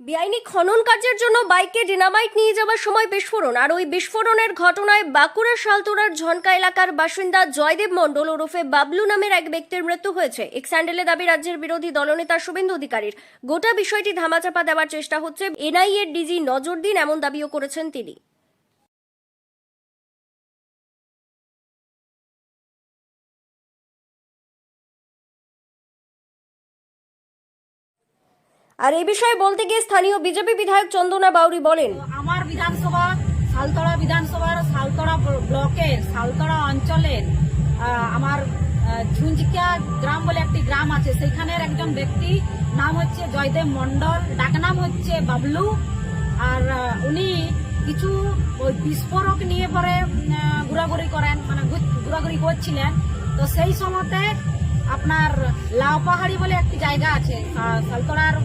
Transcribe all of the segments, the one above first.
বেআইনি খনন কাজের জন্য বাইকে ডিনামাইট নিয়ে যাওয়ার সময় বিস্ফোরণ। আর ওই বিস্ফোরণের ঘটনায় বাঁকুড়া শালতোড়ার ঝনকা এলাকার বাসিন্দা জয়দেব মণ্ডল ওরফে বাবলু নামের এক ব্যক্তির মৃত্যু হয়েছে। এক স্যান্ডেলে দাবি রাজ্যের বিরোধী দলনেতা শুভেন্দু অধিকারীর। গোটা বিষয়টি ধামাচাপা দেওয়ার চেষ্টা হচ্ছে। এনআইএর ডিজি নজর দিন এমন দাবিও করেছেন তিনি। আর এই বিষয়ে বলতে গিয়ে স্থানীয় বিজেপি বিধায়ক চন্দনা বাউরি বলেন আমার বিধানসভা সালতড়া বিধানসভার সালতড়া ব্লকের সালতড়া অঞ্চলের আমার ঝুঞ্জিকা গ্রাম বলে একটি গ্রাম আছে। সেখানের একজন ব্যক্তি নাম হচ্ছে জয়দেব মন্ডল ডাকনাম হচ্ছে বাবলু। আর উনি কিছু ওই বিস্ফোরক নিয়ে পরে ঘোরাঘুরি করেন মানে ঘোরাঘুরি করছিলেন। তো সেই সময়তে আপনার লাউ পাহাড়ি বলে একটি জায়গা আছে সালতড়ার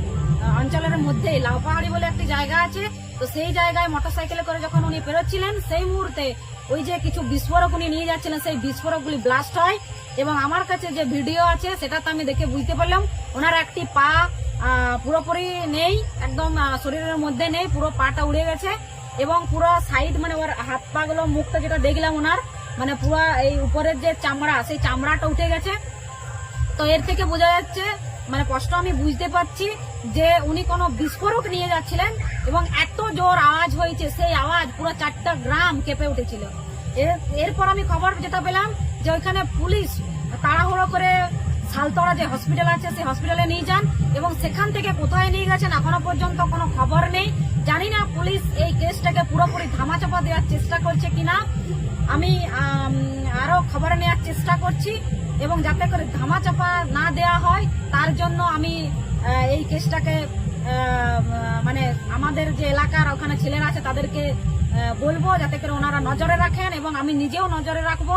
অঞ্চলের মধ্যে লাউ পাহাড়ি বলে একটি জায়গা আছে। তো সেই জায়গায় মোটরসাইকেলে করে যখন উনি পেরোচ্ছিলেন, সেই মুহূর্তে ওই যে কিছু বিস্ফোরক উনি নিয়ে যাচ্ছিলেন, সেই বিস্ফোরকগুলি ব্লাস্ট হয় এবং আমার কাছে যে ভিডিও আছে, সেটা তো আমি দেখে বুঝতে পারলাম। ওনার একটি পা পুরোপুরি নেই, একদম শরীরের মধ্যে নেই, পুরো পাটা উড়ে গেছে এবং পুরো সাইড মানে ওর হাত পা গুলো, মুখটা যেটা দেখলাম ওনার মানে পুরো এই উপরের যে চামড়া, সেই চামড়াটা উঠে গেছে। তো এর থেকে বোঝা যাচ্ছে মানে স্পষ্ট আমি বুঝতে পারছি যে উনি কোনো বিস্ফোরক নিয়ে যাচ্ছিলেন এবং এত জোর আওয়াজ হয়েছে সেই আওয়াজ পুরো চারটা গ্রাম কেঁপে উঠেছিল। এর- এরপর আমি খবর যেটা পেলাম যে ওইখানে পুলিশ তাড়াহুড়ো করে সালতরা যে হসপিটাল আছে সেই হসপিটালে নিয়ে যান এবং সেখান থেকে কোথায় নিয়ে গেছেন এখনও পর্যন্ত কোনো খবর নেই। জানি না পুলিশ এই কেসটাকে পুরোপুরি ধামাচাপা দেওয়ার চেষ্টা করছে কিনা। আমি আম, আরও খবর নেওয়ার চেষ্টা করছি। এবং যাতে করে ধামাচাপা না দেওয়া হয়, তার জন্য আমি এই কেসটাকে মানে আমাদের যে এলাকার ওখানে ছেলেরা আছে, তাদেরকে বলব যাতে করে ওনারা নজরে রাখেন এবং আমি নিজেও নজরে রাখব।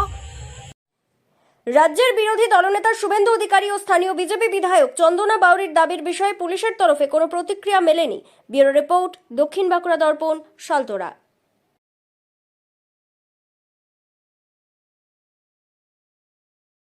রাজ্যের বিরোধী দলনেতা শুভেন্দু অধিকারী ও স্থানীয় বিজেপি বিধায়ক চন্দনা বাউরির দাবির বিষয়ে পুলিশের তরফে কোনো প্রতিক্রিয়া মেলেনি। ব্যুরো রিপোর্ট, দক্ষিণ বাঁকুড়া দর্পণ সালতোরা